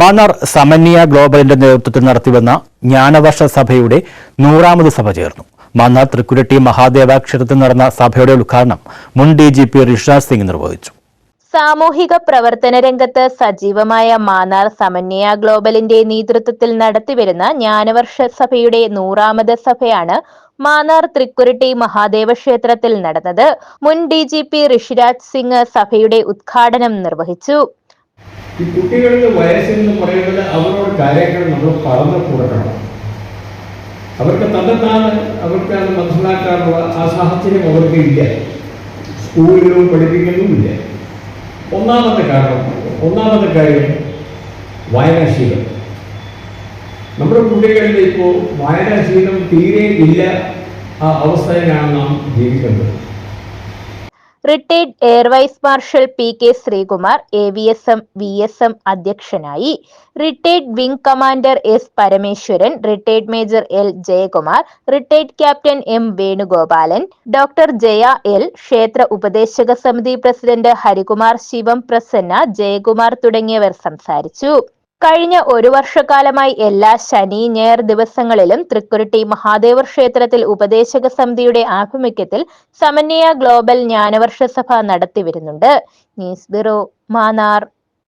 മാന്നാർ സമന്യ ഗ്ലോബലിന്റെ നേതൃത്വത്തിൽ നടത്തിവന്ന ജ്ഞാനവർഷ സഭയുടെ നൂറാമത് സഭ ചേർന്നു. മാന്നാർ തൃക്കുരട്ടി മഹാദേവ ക്ഷേത്രത്തിൽ നടന്ന സഭയുടെ ഉദ്ഘാടനം മുൻ D G P Rishiraj Singh നിർവഹിച്ചു. സാമൂഹിക പ്രവർത്തന രംഗത്ത് സജീവമായ മാന്നാർ സമന്വയ ഗ്ലോബലിന്റെ നേതൃത്വത്തിൽ നടത്തിവരുന്ന ജ്ഞാനവർഷ സഭയുടെ നൂറാമത് സഭയാണ് മാന്നാർ തൃക്കുരട്ടി മഹാദേവ ക്ഷേത്രത്തിൽ നടന്നത്. മുൻ D G P Rishiraj Singh സഭയുടെ ഉദ്ഘാടനം നിർവഹിച്ചു. ഈ കുട്ടികളുടെ വയസ്സെന്ന് പറയുന്നത് അവരോട് കാര്യങ്ങൾ നമ്മൾ പറഞ്ഞു കൊടുക്കണം അവർക്ക് തന്നെത്താന് അവർക്ക് അത് മനസ്സിലാക്കാനുള്ള ആ സാഹചര്യം അവർക്ക് ഇല്ല. സ്കൂളിലും പഠിപ്പിക്കുന്നുമില്ല ഒന്നാമത്തെ കാരണം ഒന്നാമത്തെ കാര്യം വായനാശീലം. നമ്മുടെ കുട്ടികളിൽ ഇപ്പോൾ വായനാശീലം തീരെ ഇല്ല ആ അവസ്ഥയിലാണ് നാം ജീവിക്കുന്നത് retired air vice marshal P K Sreekumar A V S M V S M അധ്യക്ഷനായി. Retired wing commander S Parameswaran retired major L Jayakumar retired captain M Venugopalan doctor Jaya L ക്ഷേത്ര ഉപദേശക സമിതി പ്രസിഡന്റ് ഹരികുമാർ ശിവം പ്രസന്ന ജയകുമാർ തുടങ്ങിയവർ സംസാരിച്ചു. കഴിഞ്ഞ ഒരു വർഷക്കാലമായി എല്ലാ ശനി ഞായർ ദിവസങ്ങളിലും തൃക്കുരുട്ടി മഹാദേവർ ക്ഷേത്രത്തിൽ ഉപദേശക സമിതിയുടെ ആഭിമുഖ്യത്തിൽ സമന്വയ ഗ്ലോബൽ ജ്ഞാനവർഷ സഭ നടത്തിവരുന്നുണ്ട്. News bureau Mannar.